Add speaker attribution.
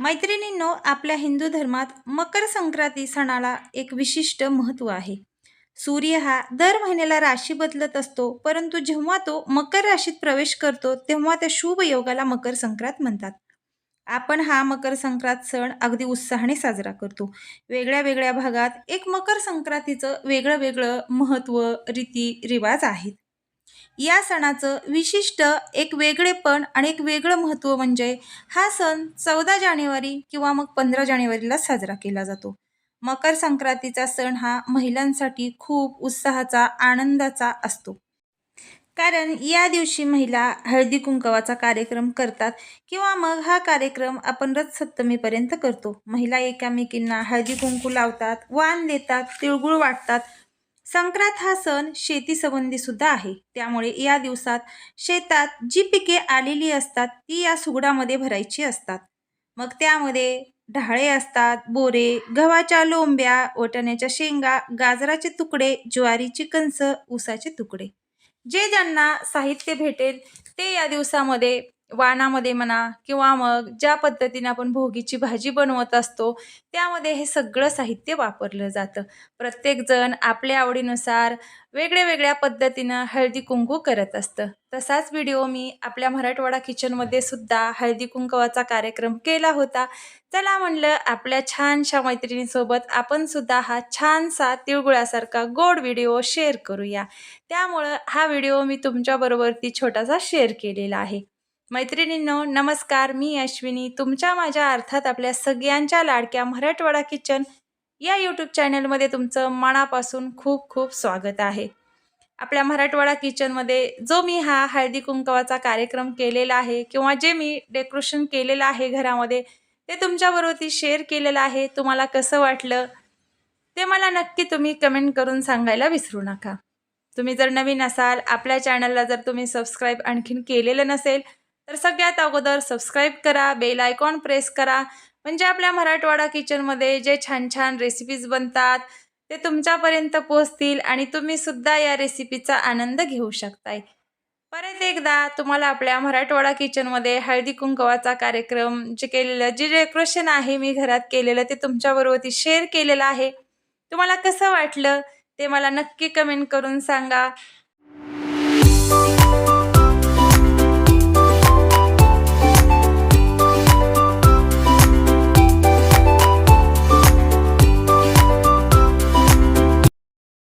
Speaker 1: मैत्रिणींनो आपल्या हिंदू धर्मात मकर संक्रांती सणाला एक विशिष्ट महत्त्व आहे. सूर्य हा दर महिन्याला राशी बदलत असतो परंतु जेव्हा तो मकर राशीत प्रवेश करतो तेव्हा त्या शुभ योगाला मकर संक्रांत म्हणतात. आपण हा मकर संक्रांत सण अगदी उत्साहाने साजरा करतो. वेगळ्या वेगळ्या भागात एक मकर संक्रांतीचं वेगळं वेगळं महत्त्व रीती रिवाज आहेत. या सणाचं विशिष्ट एक वेगळेपण आणि एक वेगळं महत्त्व म्हणजे हा सण चौदा जानेवारी किंवा मग पंधरा जानेवारीला साजरा केला जातो. मकर संक्रांतीचा सण हा महिलांसाठी खूप उत्साहाचा आनंदाचा असतो. कारण या दिवशी महिला हळदी कुंकवाचा कार्यक्रम करतात किंवा मग हा कार्यक्रम आपण रथ सप्तमीपर्यंत करतो. महिला एकामेकींना हळदी कुंकू लावतात वाण देतात तिळगुळ वाटतात संक्रांत हा सण शेतीसंबंधी सुद्धा आहे. त्यामुळे या दिवसात शेतात जी पिके आलेली असतात ती या सुगडामध्ये भरायची असतात. मग त्यामध्ये ढाळे असतात बोरे गव्हाच्या लोंब्या वटाण्याच्या शेंगा गाजराचे तुकडे ज्वारीची कणसं ऊसाचे तुकडे. जे ज्यांना साहित्य भेटेल ते या दिवसामध्ये वाणामध्ये म्हणा किंवा मग ज्या पद्धतीने आपण भोगीची भाजी बनवत असतो त्यामध्ये हे सगळं साहित्य वापरलं जातं. प्रत्येकजण आपल्या आवडीनुसार वेगळ्या वेगळ्या पद्धतीनं हळदी कुंकू करत असतं. तसाच व्हिडिओ मी आपल्या मराठवाडा किचनमध्ये सुद्धा हळदी कुंकवाचा कार्यक्रम केला होता. चला म्हणलं आपल्या छानशा मैत्रिणीसोबत आपण सुद्धा हा छानसा तिळगुळासारखा गोड व्हिडिओ शेअर करूया. त्यामुळं हा व्हिडिओ मी तुमच्याबरोबरती छोटासा शेअर केलेला आहे. मैत्रिणींनो नमस्कार. मी अश्विनी. तुमच्या माझ्या अर्थात आपल्या सगळ्यांच्या लाडक्या मराठवाडा किचन या यूट्यूब चॅनलमध्ये तुमचं मनापासून खूप खूप स्वागत आहे. आपल्या मराठवाडा किचनमध्ये जो मी हा हळदी कुंकवाचा कार्यक्रम केलेला आहे किंवा जे मी डेकोरेशन केलेलं आहे घरामध्ये ते तुमच्याबरोबर शेअर केलेलं आहे. तुम्हाला कसं वाटलं ते मला नक्की तुम्ही कमेंट करून सांगायला विसरू नका. तुम्ही जर नवीन असाल आपल्या चॅनलला जर तुम्ही सबस्क्राईब आणखीन केलेलं नसेल तर सगळ्यात अगोदर सबस्क्राईब करा बेल आयकॉन प्रेस करा. म्हणजे आपल्या मराठवाडा किचनमध्ये जे छान छान रेसिपीज बनतात ते तुमच्यापर्यंत पोहोचतील आणि तुम्ही सुद्धा या रेसिपीचा आनंद घेऊ शकताय. परत एकदा तुम्हाला आपल्या मराठवाडा किचनमध्ये हळदी कुंकवाचा कार्यक्रम जे केलेलं जे डेकोरेशन आहे मी घरात केलेलं ते तुमच्याबरोबर शेअर केलेलं आहे. तुम्हाला कसं वाटलं ते मला नक्की कमेंट करून सांगा.